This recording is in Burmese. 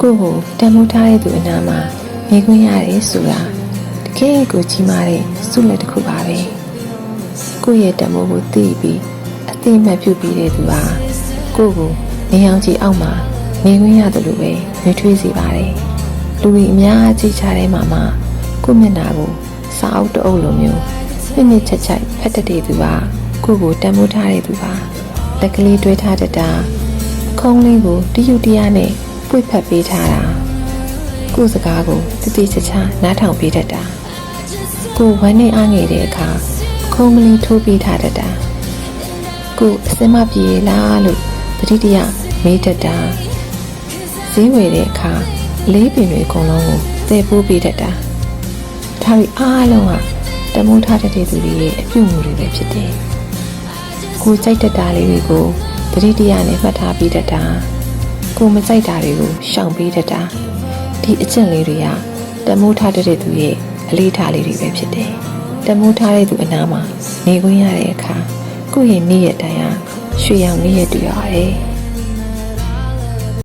ကိုယ့်ကိုတန်ဖိုးထားတဲ့သူအနာမှာနေခွင့်ရတယ်ဆိုတာတကယ်ကိုကြီးမားတဲ့ဆုလက်တစ်ခုပါပဲကိုယ့်ရဲ့တန်ဖိုးကိုသိပြီးအသိအမှတ်ပြုပြီးတဲ့သူဟာကိုယ့်ကိုနေအောင်ကြည့်အောက်မှာနေခွင့်ရတယ်လို့ပဲနှွေးထွေးစေပါတယ်လူတွေအများကြီးချတဲ့မှာမှကိုယ့်မျက်နှာကိုစာအုပ်တအုပ်လိုမျိုးနှစ်နှစ်ချက်ချက်ဖတ်တတ်တဲ့သူဟာကိုယ့်ကိုတန်ဖိုးထားတဲ့သူပါလက်ကလေးတွဲထားတတ်တာခုံးလေးကိုတယူတရားနဲ့ ပွေဖက်ပေးထားတာကိုယ်စကားကိုတတိချာချာနားထောင်ပေးတတ်တာကိုယ်ဝမ်းနဲ့အားငယ်တဲ့အခါခုံးကလေးထိုးပေးထားတတ်တာကိုယ်အစင်မပြေလားလို့တတိတရမေးတတ်တာဈေးဝယ်တဲ့အခါလေးပင်တွေအကုန်လုံးကိုသယ်ပိုးပေးတတ်တာဒါတွေအားလုံးကတမိုးထားတဲ့သူတွေရဲ့အပြုအမူတွေပဲဖြစ်တယ်ကိုကြိုက်တတ်တာလေးတွေကိုတတိတရနဲ့မှတ်ထားပြီးတတ်တာ ကိုမကြိုက်တာတွေကိုရှောင်ပေးတတ်တာဒီအကျင့်လေးတွေကတမိုးထားတတ်တဲ့သူရဲ့အလေးထားလေးတွေပဲဖြစ်တယ်တမိုးထားတဲ့သူအနားမှာနေခွင့်ရတဲ့အခါကိုယ့်ရဲ့နေ့ရက်တိုင်းဟာရွှေရောင်နေ့ရက်တူရတယ်